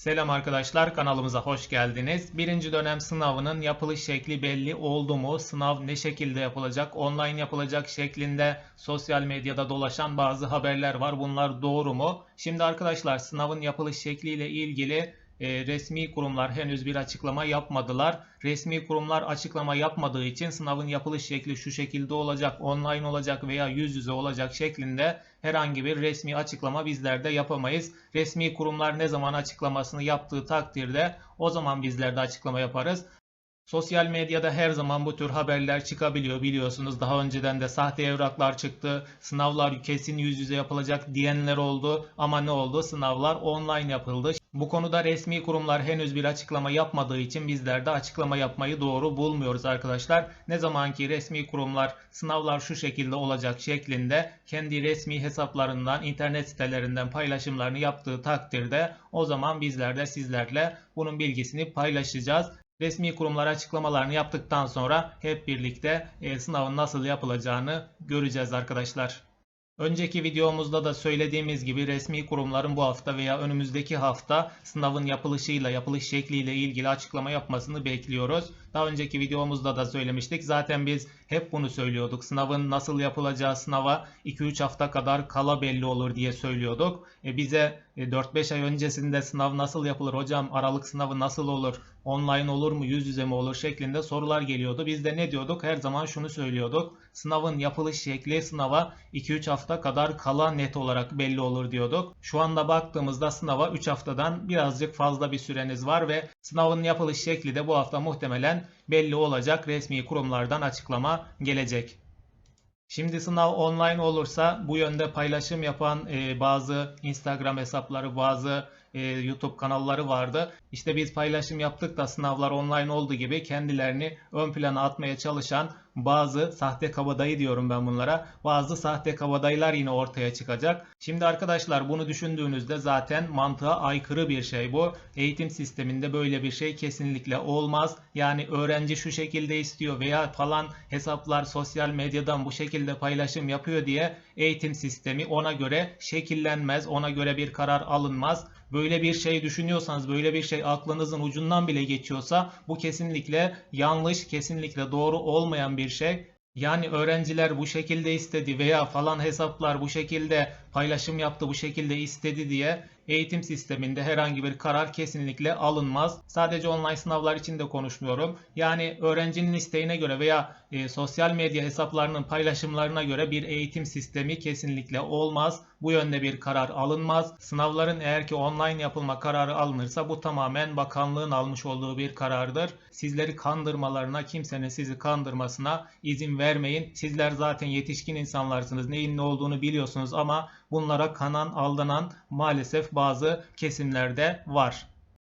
Selam arkadaşlar kanalımıza hoş geldiniz. Birinci dönem sınavının yapılış şekli belli oldu mu? Sınav ne şekilde yapılacak? Online yapılacak şeklinde sosyal medyada dolaşan bazı haberler var. Bunlar doğru mu? Şimdi arkadaşlar sınavın yapılış şekliyle ilgili e, resmi kurumlar henüz bir açıklama yapmadılar. Resmi kurumlar açıklama yapmadığı için sınavın yapılış şekli şu şekilde olacak, online olacak veya yüz yüze olacak şeklinde herhangi bir resmi açıklama bizler de yapamayız. Resmi kurumlar ne zaman açıklamasını yaptığı takdirde o zaman bizler de açıklama yaparız. Sosyal medyada her zaman bu tür haberler çıkabiliyor biliyorsunuz. Daha önceden de sahte evraklar çıktı. Sınavlar kesin yüz yüze yapılacak diyenler oldu. Ama ne oldu? Sınavlar online yapıldı. Bu konuda resmi kurumlar henüz bir açıklama yapmadığı için bizler de açıklama yapmayı doğru bulmuyoruz arkadaşlar. Ne zaman ki resmi kurumlar sınavlar şu şekilde olacak şeklinde kendi resmi hesaplarından, internet sitelerinden paylaşımlarını yaptığı takdirde o zaman bizler de sizlerle bunun bilgisini paylaşacağız. Resmi kurumlar açıklamalarını yaptıktan sonra hep birlikte e, sınavın nasıl yapılacağını göreceğiz arkadaşlar. Önceki videomuzda da söylediğimiz gibi resmi kurumların bu hafta veya önümüzdeki hafta sınavın yapılışıyla, yapılış şekliyle ilgili açıklama yapmasını bekliyoruz. Daha önceki videomuzda da söylemiştik. Zaten biz hep bunu söylüyorduk. Sınavın nasıl yapılacağı sınava 2-3 hafta kadar kala belli olur diye söylüyorduk. E, bize e, 4-5 ay öncesinde sınav nasıl yapılır hocam, aralık sınavı nasıl olur, online olur mu, yüz yüze mi olur şeklinde sorular geliyordu. Biz de ne diyorduk? Her zaman şunu söylüyorduk. Sınavın yapılış şekli sınava 2-3 hafta kadar kala net olarak belli olur diyorduk. Şu anda baktığımızda sınava 3 haftadan birazcık fazla bir süreniz var ve sınavın yapılış şekli de bu hafta muhtemelen belli olacak. Resmi kurumlardan açıklama gelecek. Şimdi sınav online olursa bu yönde paylaşım yapan e, bazı Instagram hesapları, bazı e, YouTube kanalları vardı. İşte biz paylaşım yaptık da sınavlar online oldu gibi kendilerini ön plana atmaya çalışan bazı sahte kabadayı diyorum ben bunlara. Bazı sahte kabadayılar yine ortaya çıkacak. Şimdi arkadaşlar bunu düşündüğünüzde zaten mantığa aykırı bir şey bu. Eğitim sisteminde böyle bir şey kesinlikle olmaz. Yani öğrenci şu şekilde istiyor veya falan hesaplar sosyal medyadan bu şekilde paylaşım yapıyor diye eğitim sistemi ona göre şekillenmez. Ona göre bir karar alınmaz. Böyle bir şey düşünüyorsanız, böyle bir şey aklınızın ucundan bile geçiyorsa bu kesinlikle yanlış, kesinlikle doğru olmayan bir şey. Yani öğrenciler bu şekilde istedi veya falan hesaplar bu şekilde paylaşım yaptı, bu şekilde istedi diye eğitim sisteminde herhangi bir karar kesinlikle alınmaz. Sadece online sınavlar için de konuşmuyorum. Yani öğrencinin isteğine göre veya e, sosyal medya hesaplarının paylaşımlarına göre bir eğitim sistemi kesinlikle olmaz. Bu yönde bir karar alınmaz. Sınavların eğer ki online yapılma kararı alınırsa bu tamamen bakanlığın almış olduğu bir karardır. Sizleri kandırmalarına, kimsenin sizi kandırmasına izin vermeyin. Sizler zaten yetişkin insanlarsınız. Neyin ne olduğunu biliyorsunuz ama bunlara kanan, aldanan maalesef bazı kesimlerde var.